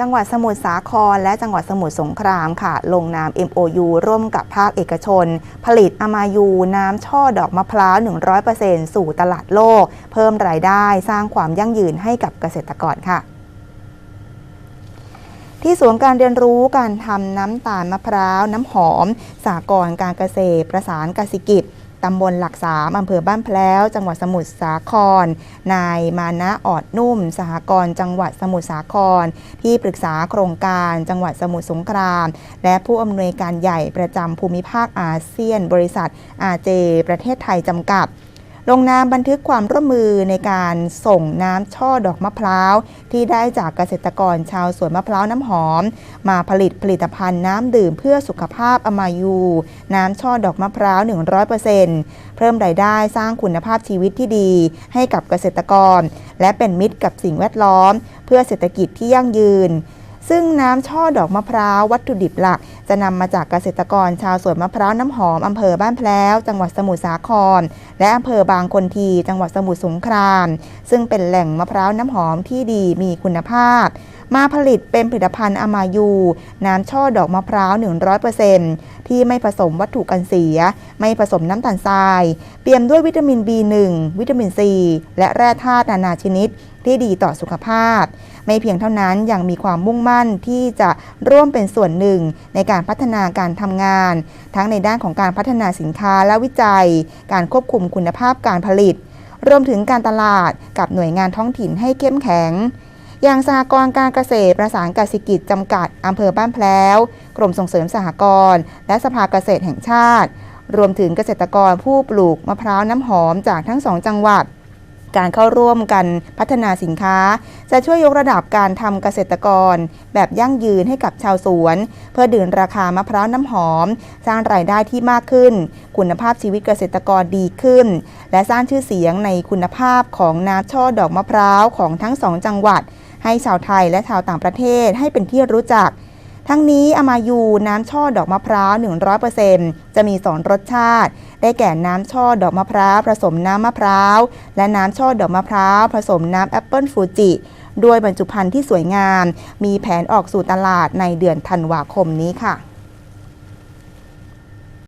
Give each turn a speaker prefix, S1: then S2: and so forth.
S1: จังหวัดสมุทรสาคร และจังหวัดสมุทรสงครามค่ะ ลงนาม MOU ร่วมกับภาคเอกชน ผลิตอมายูน้ำช่อดอกมะพร้าว 100%สู่ตลาดโลก เพิ่มรายได้สร้างความยั่งยืนให้กับเกษตรกรค่ะที่ศูนย์การเรียนรู้การทำน้ำตาลมะพร้าว น้ำหอม สากรการเกษตร ประสานกสิกิจ ตำบลหลักสามอำเภอบ้านแพล้ว จังหวัดสมุทรสาคร นายมานะออดนุ่ม สหกรณ์จังหวัดสมุทรสาคร ที่ปรึกษาโครงการจังหวัดสมุทรสงคราม และผู้อำนวยการใหญ่ประจำภูมิภาคอาเซียน บริษัทอาเจ ประเทศไทยจำกัด ลงนามบันทึกความร่วมมือในการส่งน้ำช่อดอกมะพร้าว ที่ได้จากเกษตรกรชาวสวนมะพร้าวน้ำหอม มาผลิตผลิตภัณฑ์น้ำดื่มเพื่อสุขภาพอมายู น้ำช่อดอกมะพร้าว 100%เพิ่มรายได้สร้างคุณภาพชีวิตที่ดีให้กับเกษตรกร และเป็นมิตรกับสิ่งแวดล้อม เพื่อเศรษฐกิจที่ยั่งยืน ซึ่งน้ำช่อดอกมะพร้าววัตถุดิบหลัก จะนำมาจากเกษตรกรชาวสวนมะพร้าวน้ำหอมอำเภอบ้านแพล้ว จังหวัดสมุทรสาคร และอำเภอบางคนที จังหวัดสมุทรสงคราม ซึ่งเป็นแหล่งมะพร้าวน้ำหอมที่ดีมีคุณภาพ มาผลิตเป็นผลิตภัณฑ์อามายู น้ำช่อดอกมะพร้าว 100%ที่ไม่ผสมวัตถุกันเสีย ไม่ผสมน้ำตาลทราย เปี่ยมด้วยวิตามิน B1 วิตามิน C และแร่ธาตุนานาชนิดที่ดีต่อสุขภาพ ไม่เพียงเท่านั้นยังมีความมุ่งมั่นที่จะร่วมเป็นส่วนหนึ่งในการพัฒนาการทำงาน ทั้งในด้านของการพัฒนาสินค้าและวิจัย การควบคุมคุณภาพการผลิต รวมถึงการตลาดกับหน่วยงานท้องถิ่นให้เข้มแข็ง อย่างสหกรณ์การเกษตรประสานกสิกิจจำกัดอำเภอบ้านแพล้วกรมส่งเสริมสหกรณ์และสภาเกษตรแห่งชาติ รวมถึงเกษตรกรผู้ปลูกมะพร้าวน้ำหอมจากทั้งสองจังหวัด การเข้าร่วมกันพัฒนาสินค้า จะช่วยยกระดับการทำเกษตรกร แบบยั่งยืนให้กับชาวสวน เพื่อดื่นราคามะพร้าวน้ำหอม สร้างรายได้ที่มากขึ้น คุณภาพชีวิตเกษตรกรดีขึ้น และสร้างชื่อเสียงในคุณภาพของน้ำช่อดอกมะพร้าวของทั้งสองจังหวัด ให้ชาวไทยและชาวต่างประเทศให้เป็นที่รู้จัก ทั้งนี้อามายูน้ำช่อดอกมะพร้าว 100%จะมีสองรสชาติ ได้แก่น้ำช่อดอกมะพร้าวผสมน้ำมะพร้าว และน้ำช่อดอกมะพร้าวผสมน้ำแอปเปิลฟูจิด้วยบรรจุภัณฑ์ที่สวยงาม มีแผนออกสู่ตลาดในเดือนธันวาคมนี้ค่ะ